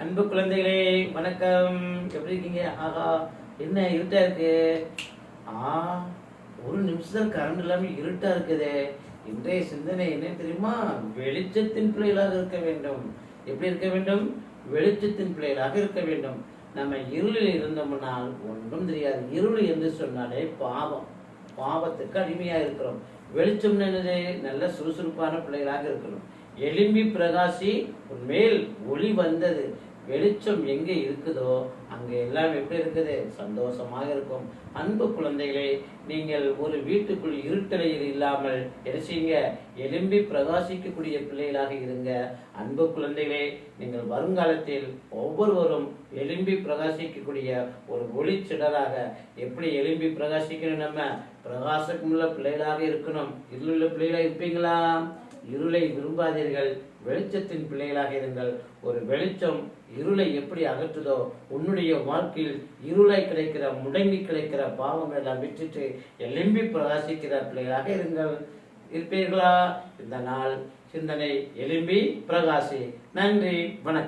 அன்பு குழந்தைகளே வணக்கம். எப்படி இருக்கீங்க? ஆகா என்ன இருட்டா இருக்கு? ஆ ஒரு நிமிஷம் கரண்ட் இல்லாம இருட்டா இருக்குதே. இன்றைய சிந்தனை என்ன தெரியுமா? வெளிச்சத்தின் பிள்ளைகளாக இருக்க வேண்டும். எப்படி இருக்க வேண்டும்? வெளிச்சத்தின் பிள்ளைகளாக இருக்க வேண்டும். நம்ம இருளில் இருந்தோம்னால் ஒன்றும் தெரியாது. இருள் என்று சொன்னாலே பாவம். பாவத்துக்கு அடிமையா இருக்கிறோம். வெளிச்சம் என்னது? நல்ல சுறுசுறுப்பான பிள்ளைகளாக இருக்கணும். எலும்பி பிரகாசி உன் மேல் ஒளி வந்தது. வெளிச்சம் எங்கே இருக்குதோ அங்கே எல்லாம் எப்படி இருக்குது? சந்தோஷமாக இருக்கும். அன்பு குழந்தைகளே நீங்கள் ஒரு வீட்டுக்குள் இருட்டலையில் இல்லாமல் என்ன செய்யுங்க எலும்பி பிரகாசிக்கக்கூடிய பிள்ளைகளாக இருங்க. அன்பு குழந்தைகளே நீங்கள் வருங்காலத்தில் ஒவ்வொருவரும் எலும்பி பிரகாசிக்கக்கூடிய ஒரு ஒளி சிடராக எப்படி எலும்பி பிரகாசிக்கணும் நம்ம? பிரகாசமுள்ள பிள்ளைகளாக இருக்கணும். இருளுள்ள பிள்ளைகளாக இருப்பீங்களா? இருளை விரும்பாதீர்கள். வெளிச்சத்தின் பிள்ளைகளாக இருங்கள். ஒரு வெளிச்சம் இருளை எப்படி அகற்றுதோ உன்னுடைய வாழ்க்கையில் இருளை கிடைக்கிற முடங்கி கிடைக்கிற பாவம் எல்லாம் விட்டுட்டு எலும்பி பிரகாசிக்கிற பிள்ளைகளாக இருங்கள். இருப்பீர்களா? இந்த நாள் சிந்தனை எலும்பி பிரகாசி. நன்றி. வணக்கம்.